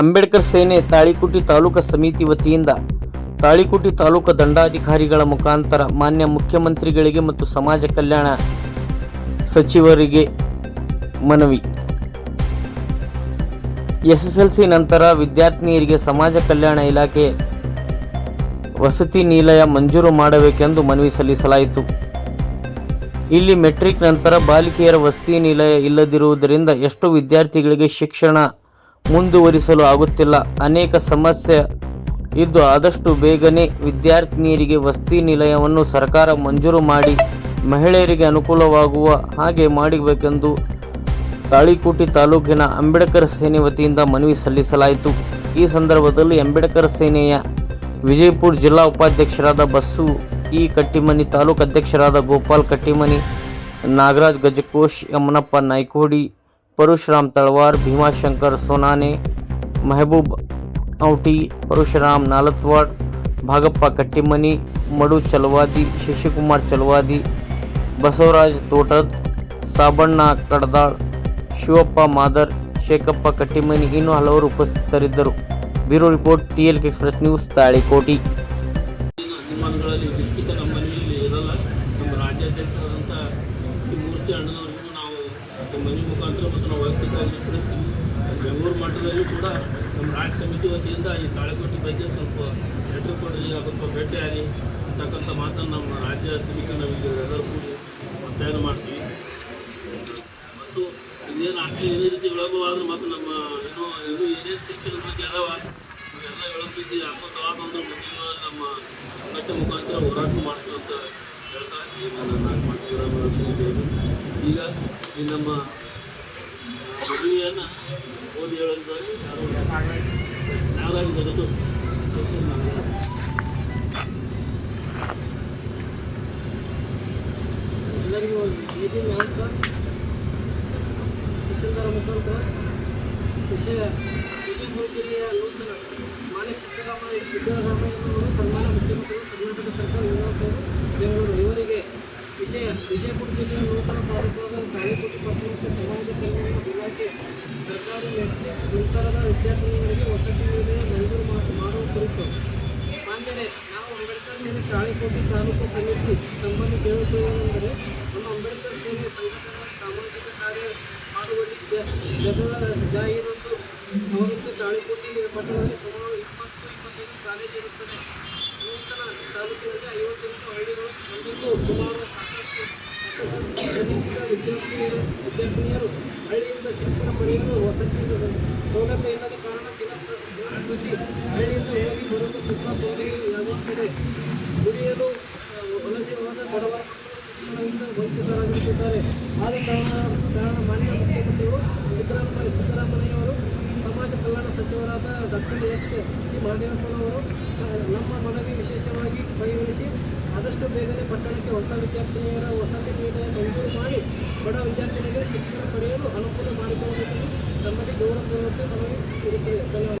ಅಂಬೇಡ್ಕರ್ ಸೇನೆ ತಾಳಿಕೋಟಿ ತಾಲೂಕಾ ಸಮಿತಿ ವತಿಯಿಂದ ತಾಳಿಕೋಟಿ ತಾಲೂಕು ದಂಡಾಧಿಕಾರಿಗಳ ಮುಖಾಂತರ ಮಾನ್ಯ ಮುಖ್ಯಮಂತ್ರಿಗಳಿಗೆ ಮತ್ತು ಸಮಾಜ ಕಲ್ಯಾಣ ಸಚಿವರಿಗೆ ಮನವಿ. ಎಸ್ಎಸ್ಎಲ್ಸಿ ನಂತರ ವಿದ್ಯಾರ್ಥಿನಿಯರಿಗೆ ಸಮಾಜ ಕಲ್ಯಾಣ ಇಲಾಖೆ ವಸತಿ ನಿಲಯ ಮಂಜೂರು ಮಾಡಬೇಕೆಂದು ಮನವಿ ಸಲ್ಲಿಸಲಾಯಿತು. ಇಲ್ಲಿ ಮೆಟ್ರಿಕ್ ನಂತರ ಬಾಲಿಕೆಯರ ವಸತಿ ನಿಲಯ ಇಲ್ಲದಿರುವುದರಿಂದ ಎಷ್ಟೋ ವಿದ್ಯಾರ್ಥಿಗಳಿಗೆ ಶಿಕ್ಷಣ ಮುಂದುವರಿಸಲು ಆಗುತ್ತಿಲ್ಲ. ಅನೇಕ ಸಮಸ್ಯೆ ಇದ್ದು ಆದಷ್ಟು ಬೇಗನೆ ವಿದ್ಯಾರ್ಥಿನಿಯರಿಗೆ ವಸತಿ ನಿಲಯವನ್ನು ಸರ್ಕಾರ ಮಂಜೂರು ಮಾಡಿ ಮಹಿಳೆಯರಿಗೆ ಅನುಕೂಲವಾಗುವ ಹಾಗೆ ಮಾಡಬೇಕೆಂದು ತಾಳಿಕೋಟಿ ತಾಲೂಕಿನ ಅಂಬೇಡ್ಕರ್ ಸೇನೆ ವತಿಯಿಂದ ಮನವಿ ಸಲ್ಲಿಸಲಾಯಿತು. ಈ ಸಂದರ್ಭದಲ್ಲಿ ಅಂಬೇಡ್ಕರ್ ಸೇನೆಯ ವಿಜಯಪುರ ಜಿಲ್ಲಾ ಉಪಾಧ್ಯಕ್ಷರಾದ ಬಸ್ಸು ಇ ಕಟ್ಟಿಮನಿ, ತಾಲೂಕು ಅಧ್ಯಕ್ಷರಾದ ಗೋಪಾಲ್ ಕಟ್ಟಿಮನಿ, ನಾಗರಾಜ್ ಗಜಕೋಶ್, ಯಮನಪ್ಪ ನಾಯ್ಕೋಡಿ ಪರಶುರಾಮ್ ತಳವಾರ್ ಭೀಮಾಶಂಕರ್ ಸೋನಾನೆ ಮೆಹಬೂಬ್ ಔಟಿ ಪರಶುರಾಮ್ ನಾಲತ್ವಾಡ್ ಭಾಗಪ್ಪ ಕಟ್ಟಿಮನಿ ಮಡು ಚಲವಾದಿ ಶಶಿಕುಮಾರ್ ಚಲವಾದಿ ಬಸವರಾಜ್ ತೋಟದ್ ಸಾಬಣ್ಣ ಕಡದಾಳ್ ಶಿವಪ್ಪ ಮಾದರ್ ಶೇಖಪ್ಪ ಕಟ್ಟಿಮನಿ ಇನ್ನೂ ಹಲವರು ಉಪಸ್ಥಿತರಿದ್ದರು bureau report T L express news Talikoti ನಿರ್ಮಾಣಗಳಲ್ಲಿ ನಿಶ್ಚಿತ ನಮ್ಮ ಮನೆಯಲ್ಲಿ ಇರಲ್ಲ ನಮ್ಮ ರಾಜ್ಯಾಧ್ಯಕ್ಷರಾದಂಥ ಈ ಮೂರ್ತಿ ಅಣ್ಣನವರಿಗೂ ನಾವು ನಮ್ಮ ಮನೆ ಮುಖಾಂತರ ಮತ್ತು ನಾವು ವೈಯಕ್ತಿಕವಾಗಿ ತಿಳಿಸ್ತೀವಿ ಬೆಂಗಳೂರು ಮಟ್ಟದಲ್ಲಿ ಕೂಡ ನಮ್ಮ ರಾಜ್ಯ ಸಮಿತಿ ವತಿಯಿಂದ ಈ ತಾಳೆಕೋಟೆ ಬಗ್ಗೆ ಸ್ವಲ್ಪ ಲೆಟ್ರ್ ಕೊಡಲಿ ಅದಕ್ಕೆ ಆಗಲಿ ಅಂತಕ್ಕಂಥ ಮಾತನ್ನು ನಮ್ಮ ರಾಜ್ಯ ಸಮಿತಿ ನಾವು ಎಲ್ಲರೂ ಕೂಡಿ ಒತ್ತಾಯ ಮಾಡ್ತೀವಿ. ಮತ್ತು ಇದೇನು ಆಸ್ತಿ ಇದೇ ರೀತಿ ವಿಳಂಬವಾದ್ರೆ ಮತ್ತು ನಮ್ಮ ಏನೋ ಇದು ಏನೇನು ಶಿಕ್ಷಣದ ಬಗ್ಗೆ ಅದಾವ, ಇವೆಲ್ಲ ವಿಳಂಬಿದ್ದು ಅಪ್ಪತ್ತವಾದ ಒಂದು ಮುಂದಿನ ನಮ್ಮ ಸಂಘಟನೆ ಮುಖಾಂತರ ಹೋರಾಟ ಮಾಡ್ತೀವಿ ಅಂತ ಹೇಳ್ತಾ ಈಗ ನನ್ನ ಮಾಡ್ತೀವಿ ಈಗ ಈ ನಮ್ಮ ಮದುವೆಯನ್ನು ಓದಿ ಯಾರು ನಾಗರಾಜ್ ಬರೋದು ಎಲ್ಲರಿಗೂ ಮುಖಾಂತರ ವಿಷಯ ಜಿಲ್ಲೆಯ ನೂತನ ಸಿದ್ದರಾಮಯ್ಯ ಸನ್ಮಾನ ಮುಖ್ಯಮಂತ್ರಿಗಳು ಕರ್ನಾಟಕ ಸರ್ಕಾರ ಬೆಂಗಳೂರು ಇವರಿಗೆ ವಿಷಯ ವಿಜಯಪುರ ಜಿಲ್ಲೆಯ ನೂತನ ತಾಲೂಕಾದ ತಾಳಿಕೋಟೆ ಪಟ್ಟಣಕ್ಕೆ ಸಮಾಜ ಕಲ್ಯಾಣ ಇಲಾಖೆ ಸರ್ಕಾರಿ ನಂತರದ ವಿದ್ಯಾರ್ಥಿಗಳಿಗೆ ವಸತಿ ಯೋಜನೆ ಮಂಜೂರು ಮಾಡುವ ಕುರಿತು ಮಾನ್ಯರೇ ನಾವು ಅಂಬೇಡ್ಕರ್ ಸೇನೆ ತಾಳಿಕೋಟೆ ತಾಲೂಕು ಸಮಿತಿ ಸಂಬಂಧ ಕೇಳುತ್ತಿರುವುದೆಂದರೆ ನಮ್ಮ ಅಂಬೇಡ್ಕರ್ ಸೇನೆ ಸಂಘಟನೆಯ ಸಾಮಾಜಿಕ ಕಾರ್ಯ ಮಾಡುವಲ್ಲಿ ಜ- ಜನರ ಜಾಹೀರಾತು ಅವರಿಂದ ತಾಳಿಕೋಟೆ ಪಟ್ಟಣದಲ್ಲಿ ಸುಮಾರು ಇಪ್ಪತ್ತು ಇಪ್ಪತ್ತೈದು ಕಾಲೇಜ್ ಇರುತ್ತದೆ ನೂತನ ತಾಲೂಕಿನಲ್ಲಿ ಐವತ್ತೆಂಟು ಹಳ್ಳಿಗಳು ಹೊಂದಿದ್ದು ಸುಮಾರು ಸಾಕಷ್ಟು ವಿದ್ಯಾರ್ಥಿನಿಯರು ವಿದ್ಯಾರ್ಥಿನಿಯರು ಹಳ್ಳಿಯಿಂದ ಶಿಕ್ಷಣ ಪಡೆಯಲು ವಸತಿ ಸೌಲಭ್ಯ ಇಲ್ಲದ ಕಾರಣ ದಿನ ಪ್ರ- ದಿನ ಪ್ರತಿ ಹಳ್ಳಿಯಿಂದ ಹೋಗಿ ಬರಲು ತುಂಬ ತೊಂದರೆಯಾಗುತ್ತದೆ ದುಡಿಯಲು ವಲಸೆ ಹೋದ ಶಿಕ್ಷಣದಿಂದ ವಂಚಿತರಾಗುತ್ತಿದ್ದಾರೆ. ಆದ ಕಾರಣ ಕಾರಣ ಮಾನ್ಯ ಮುಖ್ಯಮಂತ್ರಿಗಳು ಸಿದ್ದರಾಮಯ್ಯ ಸಿದ್ದರಾಮಯ್ಯವರು ಸಮಾಜ ಕಲ್ಯಾಣ ಸಚಿವರಾದ ಡಾಕ್ಟರ್ ಎಚ್. ಸಿ. ಮಹದೇವಪ್ಪನವರು ನಮ್ಮ ಮನವಿ ವಿಶೇಷವಾಗಿ ಪರಿಗಣಿಸಿ ಆದಷ್ಟು ಬೇಗನೆ ಪಟ್ಟಣಕ್ಕೆ ಹೊಸ ವಿದ್ಯಾರ್ಥಿನಿಯರ ವಸತಿ ನಿಲಯ ಮಂಜೂರು ಮಾಡಿ ಬಡ ವಿದ್ಯಾರ್ಥಿಗಳಿಗೆ ಶಿಕ್ಷಣ ಪಡೆಯಲು ಅನುಕೂಲ ಮಾಡಿಕೊಡಬೇಕೆಂದು ತಮ್ಮಲ್ಲಿ ಗೌರವ ಇರುತ್ತದೆ. ಧನ್ಯವಾದ.